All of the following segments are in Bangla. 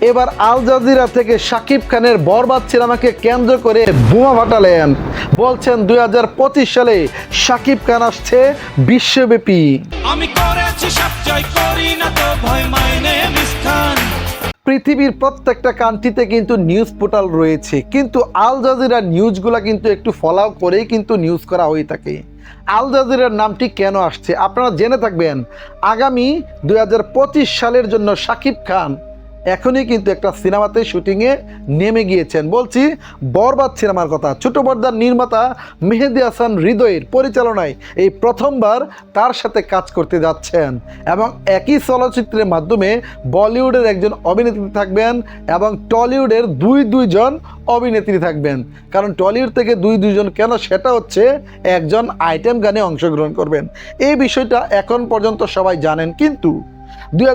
এবার আল জাজিরা থেকে শাকিব খানের বরবাদ সিনেমাকে কেন্দ্র করে বোমা ফাটালেন। বলছেন দুই হাজার পঁচিশ সালে শাকিব খান আসছে বিশ্বব্যাপী। আমি করেছি করি না তো ভয় মাইনে মিসখান পৃথিবীর প্রত্যেকটা কান্ট্রিতে কিন্তু নিউজ পোর্টাল রয়েছে। কিন্তু আল জাজিরা নিউজগুলো কিন্তু একটু ফলাও করেই কিন্তু নিউজ করা হয়ে থাকে। আল জাজিরার নামটি কেন আসছে? আপনারা জেনে থাকবেন। আগামী দুই হাজার পঁচিশ সালের জন্য শাকিব খান এখনই কিন্তু একটা সিনেমাতে শুটিংয়ে নেমে গিয়েছেন। বলছি, বরবাদ সিনেমার কথা। ছোট পর্দার নির্মাতা মেহেদি হাসান হৃদয়ের পরিচালনায় এই প্রথমবার তার সাথে কাজ করতে যাচ্ছেন এবং একই চলচ্চিত্রের মাধ্যমে বলিউডের একজন অভিনেত্রী থাকবেন এবং টলিউডের দুই দুইজন অভিনেত্রী থাকবেন। কারণ টলিউড থেকে দুই দুইজন কেন সেটা হচ্ছে একজন আইটেম গানে অংশগ্রহণ করবেন। এই বিষয়টা এখন পর্যন্ত সবাই জানেন, কিন্তু দুই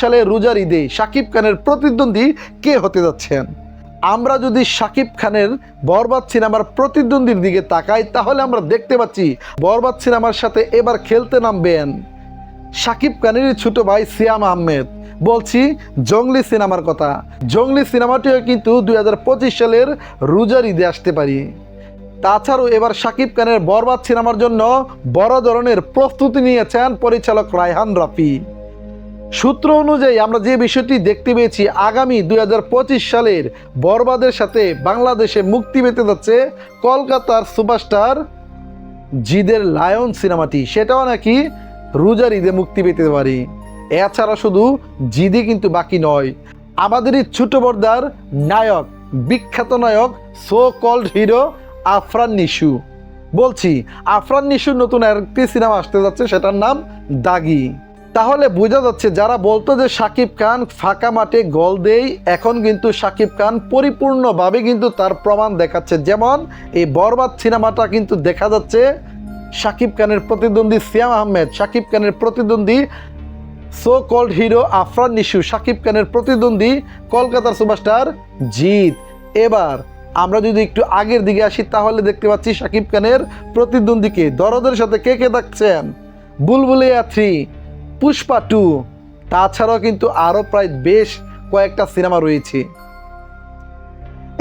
সালে রোজার ঈদে শাকিব খানের প্রতিদ্বন্দ্বী কে হতে যাচ্ছেন? আমরা যদি শাকিব খানের বরবাদ সিনেমার প্রতিদ্বন্দ্বীর দিকে তাকাই, তাহলে আমরা দেখতে পাচ্ছি বরবাদ সিনেমার সাথে এবার খেলতে নামবেন শাকিব খানের ছোট ভাই সিয়াম আহমেদ। বলছি, জঙ্গলি সিনেমার কথা। জঙ্গলি সিনেমাটিও কিন্তু দুই হাজার পঁচিশ সালের রোজার ঈদে আসতে পারি। তাছাড়াও এবার শাকিব খানের বরবাদ সিনেমার জন্য বড় ধরনের প্রস্তুতি নিয়েছেন পরিচালক রায়হান রাফি। সূত্র অনুযায়ী আমরা যে বিষয়টি দেখতে পেয়েছি, আগামী দুই হাজার পঁচিশ সালের বরবাদের সাথে বাংলাদেশে মুক্তি পেতে যাচ্ছে কলকাতার সুপারস্টার জিদের লায়ন সিনেমাটি। সেটাও নাকি রোজার ঈদে মুক্তি পেতে পারি। এছাড়া শুধু জিদি কিন্তু বাকি নয়, আমাদেরই ছোট পর্দার নায়ক, বিখ্যাত নায়ক so called hero Afran Nishu. বলছি, আফরান নিশুর নতুন আরেকটি সিনেমা আসতে যাচ্ছে, সেটার নাম দাগি। তাহলে বোঝা যাচ্ছে যারা বলতো যে শাকিব খান ফাঁকা মাঠে গোল দেই, এখন কিন্তু শাকিব খান পরিপূর্ণভাবে কিন্তু তার প্রমাণ দেখাচ্ছে। যেমন এই বরবাদ সিনেমাটা কিন্তু দেখা যাচ্ছে শাকিব খানের প্রতিদ্বন্দ্বী সিয়াম আহমেদ শাকিব খানের প্রতিদ্বন্দ্বী so called hero Afran Nishu Shakib খানের প্রতিদ্বন্দ্বী কলকাতার সুপারস্টার জিৎ। এবার আমরা যদি একটু আগের দিকে আসি, তাহলে দেখতে পাচ্ছি শাকিব খানের প্রতিদ্বন্দ্বীকে। দরদের সাথে কে কে থাকছেন? Bulbulia three Pushpa two. তাছাড়াও কিন্তু আরও প্রায় বেশ কয়েকটা সিনেমা রয়েছে।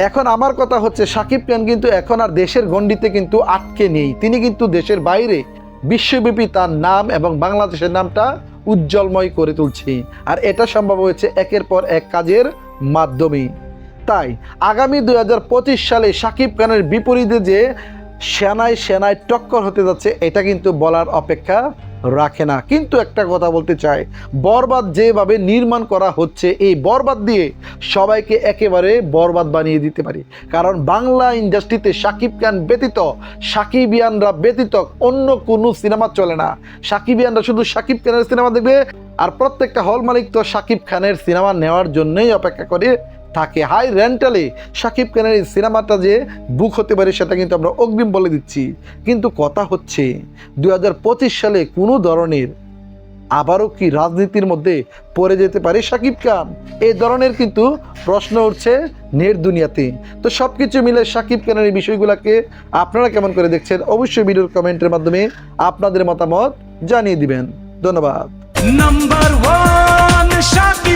এখন আমার কথা হচ্ছে, সাকিব খান কিন্তু এখন আর দেশের গণ্ডিতে কিন্তু আটকে নেই। তিনি কিন্তু দেশের বাইরে বিশ্বব্যাপী তার নাম এবং বাংলাদেশের নামটা উজ্জ্বলময় করে তুলছে। আর এটা সম্ভব হয়েছে একের পর এক কাজের মাধ্যমে। তাই আগামী দু হাজার পঁচিশ সালে সাকিব খানের বিপরীতে যে সেনায় সেনায় টক্কর হতে যাচ্ছে, এটা কিন্তু বলার অপেক্ষা রাখে না। কিন্তু একটা কথা বলতে চাই, বরবাদ যেভাবে নির্মাণ করা হচ্ছে, এই বরবাদ দিয়ে সবাইকে একেবারে বরবাদ বানিয়ে দিতে পারি। কারণ বাংলা ইন্ডাস্ট্রিতে সাকিব খান ব্যতীত, সাকিবিয়ানরা ব্যতীত অন্য কোনো সিনেমা চলে না। সাকিবিয়ানরা শুধু সাকিব খানের সিনেমা দেখবে, আর প্রত্যেকটা হল মালিক তো সাকিব খানের সিনেমা নেওয়ার জন্যই অপেক্ষা করে থাকে। হাই, রেন্টালে সাকিব খানের এই সিনেমাটা যে বুক হতে পারে সেটা কিন্তু আমরা অগ্রিম বলে দিচ্ছি। কিন্তু কথা হচ্ছে দু হাজার পঁচিশ সালে কোনো ধরনের আবারও কি রাজনীতির মধ্যে পড়ে যেতে পারে সাকিব খান? এই ধরনের কিন্তু প্রশ্ন উঠছে নেট দুনিয়াতে। তো সব কিছু মিলে সাকিব খানের এই বিষয়গুলোকে আপনারা কেমন করে দেখছেন অবশ্যই ভিডিওর কমেন্টের মাধ্যমে আপনাদের মতামত জানিয়ে দিবেন। ধন্যবাদ। Number one Shakib